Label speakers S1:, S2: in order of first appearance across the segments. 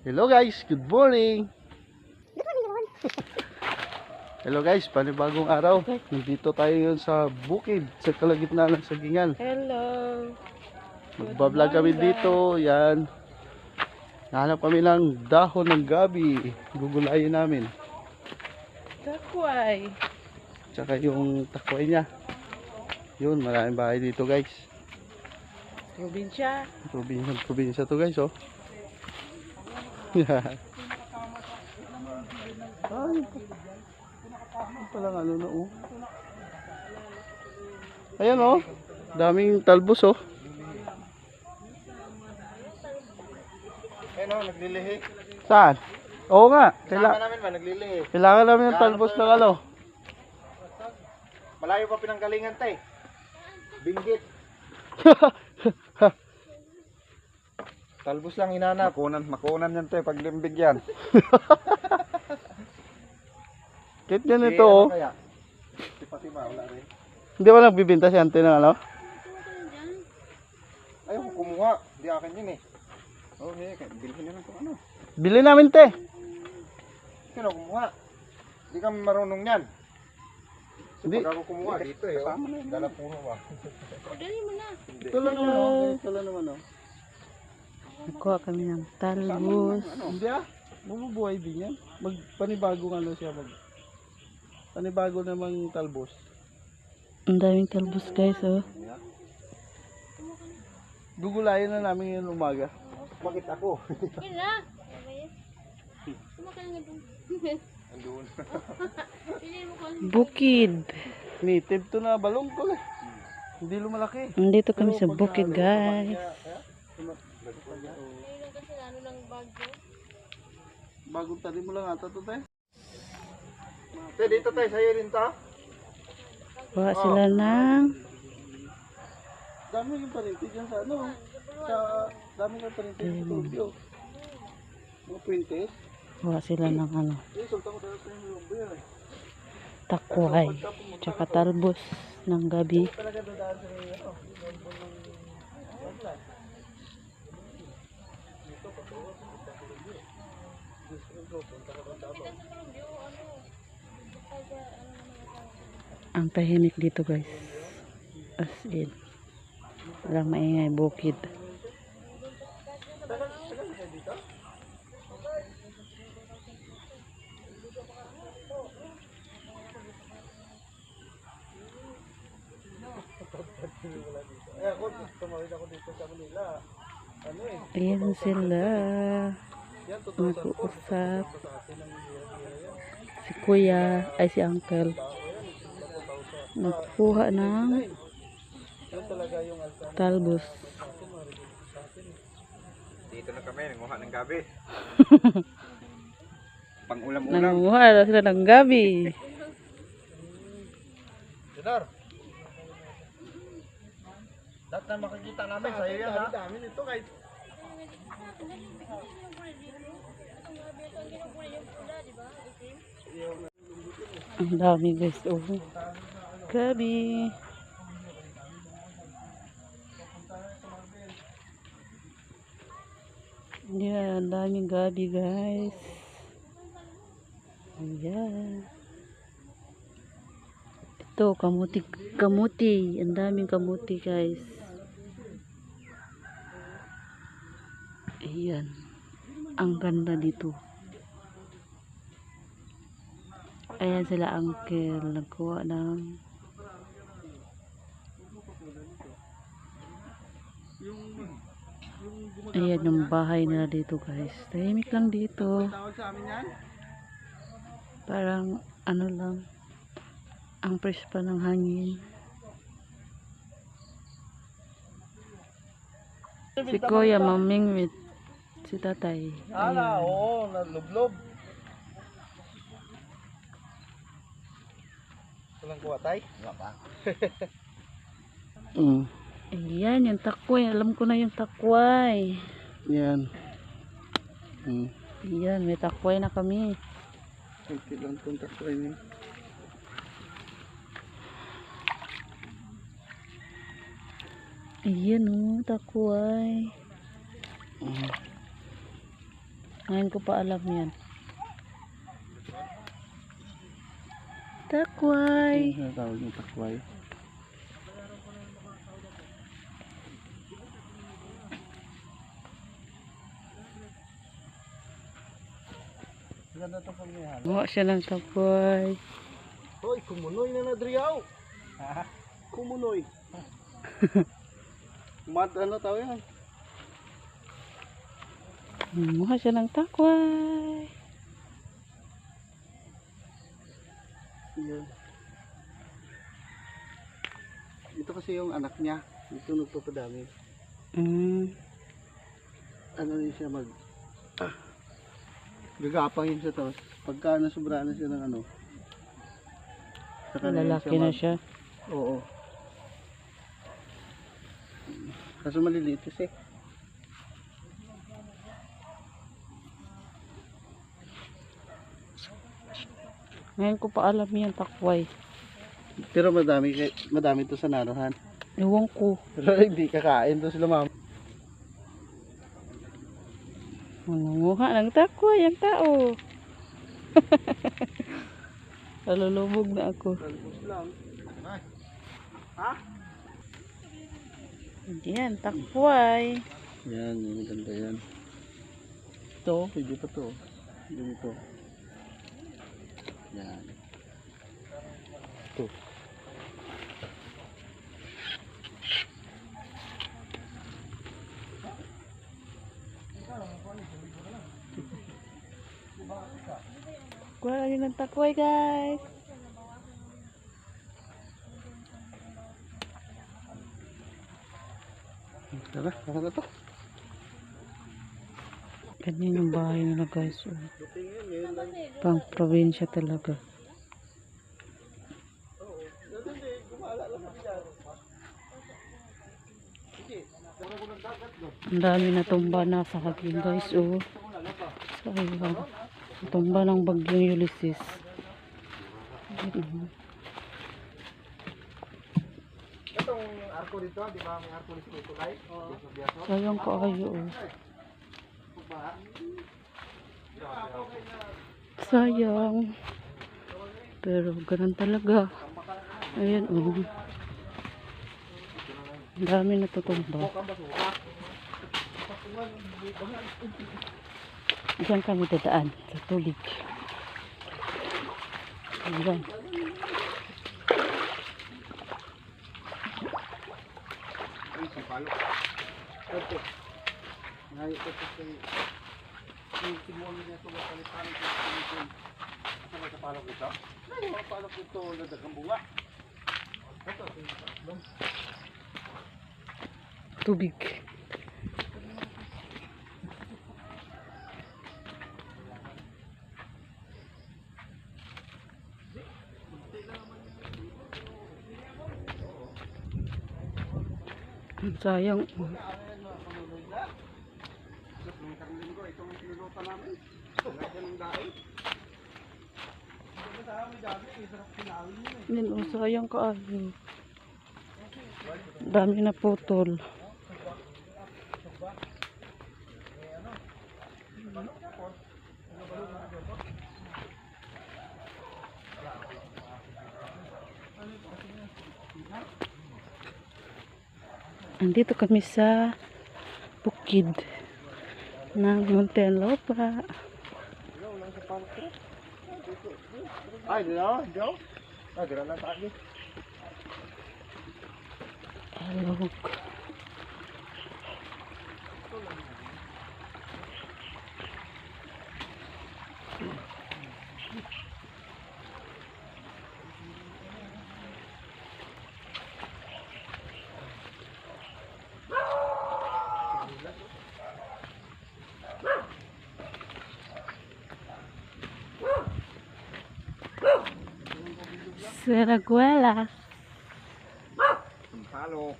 S1: Hello guys, good morning. Hello guys, panibagong araw. Nandito tayo ngayon sa bukid, sa kalagitnaan ng Sagingan.
S2: Hello.
S1: Magbablog kami dito, yan. Nahanap kami ng dahon ng gabi. Gugulayin namin.
S2: Takway.
S1: Tsaka yung takway niya. Yun, maraming bahay dito guys.
S2: Probinsya.
S1: Probinsya, probinsya to guys, oh. Ay, palang ano na, oh. Ayan, oh. Daming talbos, oh.
S3: Ayun o, naglilihi.
S1: Saan? Oo nga. Kaila
S3: namin ba, naglilihi.
S1: kailangan namin ng talbos ng ano.
S3: Malayo pa pinanggalingan tay. Binggit. Talbos lang hinanap. Makunan, makunan yan tay, pag limbig yan.
S1: Kit yan ito, oh.
S3: ano kaya? Tipa-tipa, wala rin.
S1: Hindi ba nagbibinta si ante ng ano?
S3: Ayaw ko kumuha. Hindi akin yun eh. Okay, bilhin na lang kung ano.
S1: Bili namin, te.
S3: Sino kumuha? Hindi kami marunong yan.
S1: Hindi.
S3: pag ako kumuha dito eh. Kasama na yun. Dala puno ba?
S1: Ito lang naman, oh. Ito lang naman, oh.
S2: Nakuha kami ng talbos.
S1: Hindi ah. Bumubuhay din yan. Magpanibagong ano siya. Mag... Panibago namang talbos.
S2: Ang daming talbos guys oh.
S1: Gugulayin na namin yung umaga.
S3: Bakit ako?
S4: Kaya. Kumakain nga doon.
S3: Andun.
S2: Bukid.
S1: Native to na balong ko eh. Hindi lumalaki.
S2: Nandito kami sa bukid guys.
S4: Ngayon kasi ano ng bagyo.
S1: Bagong tanim mo lang ata to te.
S3: Tay, dito tayo sa'yo din ta.
S2: Kuha sila ng
S1: Dami yung parinti dyan sa ano. Sa dami ng parinti sa Tokyo. Mga printes.
S2: kuha sila ng ano
S1: Eh, yung
S2: takway. Tsaka talbos ng gabi.
S1: Yung ano.
S2: Ang tahimik dito guys. As in. Walang maingay bukid.
S1: Eh. Ano eh.
S2: Ayan sila.
S1: Sa
S2: Nag-uusap. Si kuya, ay si uncle. Nagkuha ng talbos.
S3: Dito na kami, nanguha ng gabi. Pang ulam-ulam.
S2: Nanguha na sila ng gabi.
S3: Senor. Lahat na makikita namin, sa'yo yan ha.
S1: Dami nito kahit
S2: Ang dami guys. Oh. Gabi. Yan, ang daming gabi guys. Ayan. Ito, kamuti, kamuti. Ang daming kamuti guys. Ayan. Ang ganda dito. Ayan sila uncle. Nagkuha ng Ayan yung bahay nila dito guys. Tahimik lang dito. Parang ano lang. Ang fresh pa ng hangin. Si Kuya mamingwit. Si tatay.
S1: Ala, oo, nalublob.
S3: Walang kuha tay? Wala pa.
S1: Mm.
S2: Ayan, yung takway. Alam ko na yung takway.
S1: Yan. Mm.
S2: Ayan, may takway na kami.
S1: Okay lang itong takway niya.
S2: Ayan o, takway.
S1: Mm.
S2: Ngayon ko pa alam yan. Takway.
S1: Ano tawag yung takway?
S2: Gumawa siya ng takway.
S1: Hoy, kumunoy na na Driaw. Kumunoy. Mad ano tawag yan?
S2: Gumawa siya ng takway.
S1: Yan. Ito kasi yung anak niya. Ito nagpapadami.
S2: Mm.
S1: Ano rin siya mag... Ah, gagapang yun siya tapos pagka nasubra na siya ng ano. saka yun
S2: Lalaki na
S1: mag-
S2: siya.
S1: Oo. Kaso maliliit kasi.
S2: Ngayon ko pa alam yan takway.
S1: Pero madami, madami to sa narohan.
S2: Ewan ko.
S1: Pero hindi kakain to sila mama.
S2: Manunguha ng takway ang tao. Nalulubog na ako.
S1: lang.
S2: Yan, takway.
S1: Yan, yung maganda yan. Ito, pwede pa to. Ganito. Yan. Ito.
S2: Kuha lagi ng takway guys.
S1: Tara, tara na to.
S2: Ganyan yung bahay nila guys. oh. Pang probinsya talaga. Ang dami na tumba na sa hagin guys. Oh. Sayang. Tumba ng bagyong Ulysses.
S3: Itong arko dito, di ba may arko dito.
S2: Sayang ka kayo. Oh. Sayang. Pero ganun talaga. Ayan oh. Ang dami natutumba. Diyan kami dadaan sa tubig. Ayan.
S3: Ay, sa
S1: Ito. Ngayon ito kasi yung timon niya ito mapalitan ko sa timon.
S3: Ito may kapalok dito.
S1: Ay, mapalok ito na bunga.
S2: Tubig. Ang Sayang. oh.
S3: Nung ito ang pinulutan namin. Lagyan ng daing.
S2: Yan o, sayang ka ayo. Dami na putol. Andito kami sa bukid ng Muntinlupa.
S3: Ay, di na, di na. Ay, di na lang tayo.
S2: Alog.
S3: Palok. Palok.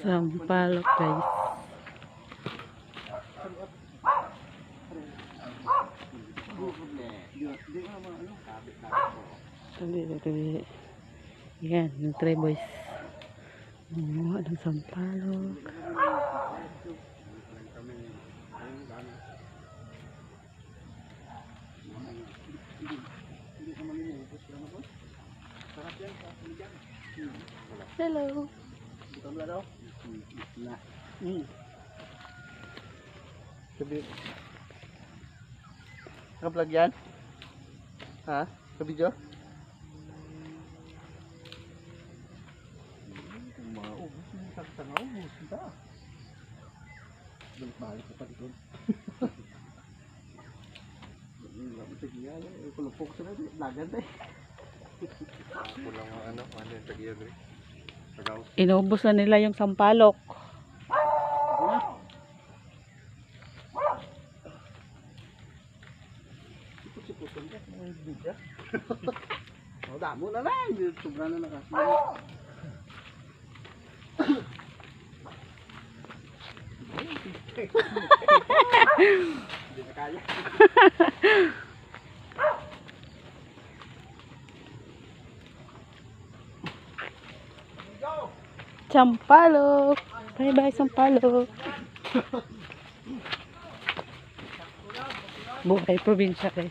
S2: Sampalok guys.
S1: Ano.
S2: Sabi, sabi. Yan, yung three boys. Mga ng sampalok. Hello.
S1: Ito na daw. Na. Mm. Sabi. Naka-vlog yan? Ha? Sa video? Maubos yung. Ubus na. Balik-balik ka pa dito. Lapit nga. Kulupok sila. Lagan tayo.
S3: Ako lang ang ano, ano yung tagiya dre.
S2: Inubos na nila yung sampalok.
S1: Sipot-siputan ka. May bigya. O, damo na lang. Sobra na nakasi. Hindi kaya.
S2: Sampalok. Bye-bye, sampalok. Buhay probinsya guys.